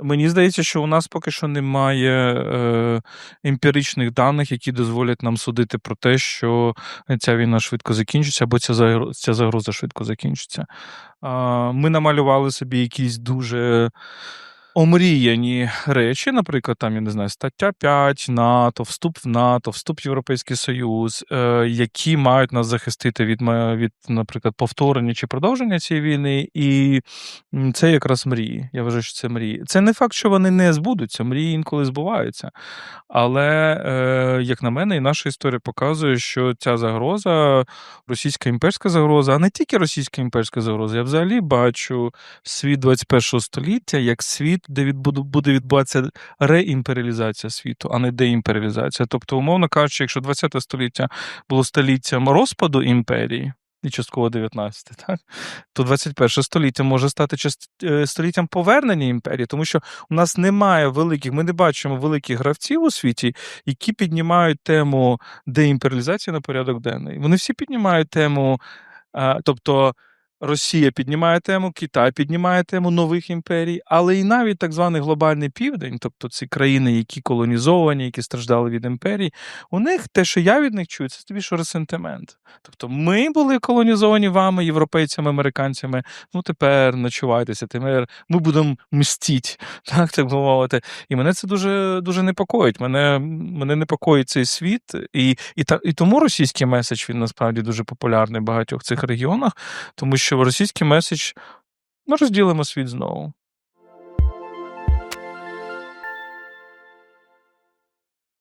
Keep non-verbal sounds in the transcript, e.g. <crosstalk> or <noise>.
Мені здається, що у нас поки що немає е, емпіричних даних, які дозволять нам судити про те, що ця війна швидко закінчиться, або ця ця загроза швидко закінчиться. Е, Ми намалювали собі якісь дуже омріяні речі, наприклад, там, я не знаю, стаття 5 НАТО, вступ в НАТО, вступ в Європейський Союз, е, які мають нас захистити від, від, наприклад, повторення чи продовження цієї війни. І це якраз мрії. Я вважаю, що це мрії. Це не факт, що вони не збудуться, мрії інколи збуваються. Але, е, як на мене, і наша історія показує, що ця загроза, російська імперська загроза, а не тільки російська імперська загроза, я взагалі бачу світ 21 століття як світ, де буде відбуватися реімперіалізація світу, а не деімперіалізація. Тобто, умовно кажучи, якщо 20 століття було століттям розпаду імперії. І частково 19, так? То 21 століття може стати е, століттям повернення імперії, тому що у нас немає великих, ми не бачимо великих гравців у світі, які піднімають тему деімперіалізації на порядок денний. Вони всі піднімають тему, тобто Росія піднімає тему, Китай піднімає тему нових імперій, але і навіть так званий глобальний південь, тобто ці країни, які колонізовані, які страждали від імперій, у них те, що я від них чую, це що ресентимент. Тобто ми були колонізовані вами, європейцями, американцями. Ну тепер ночувайтеся, тепер ми будемо мстіть, <laughs> так так би мовити. І мене це дуже дуже непокоїть. Мене, мене непокоїть цей світ, і, і, та, і тому російський меседж він насправді дуже популярний в багатьох цих регіонах, тому що російський меседж ми розділимо світ знову.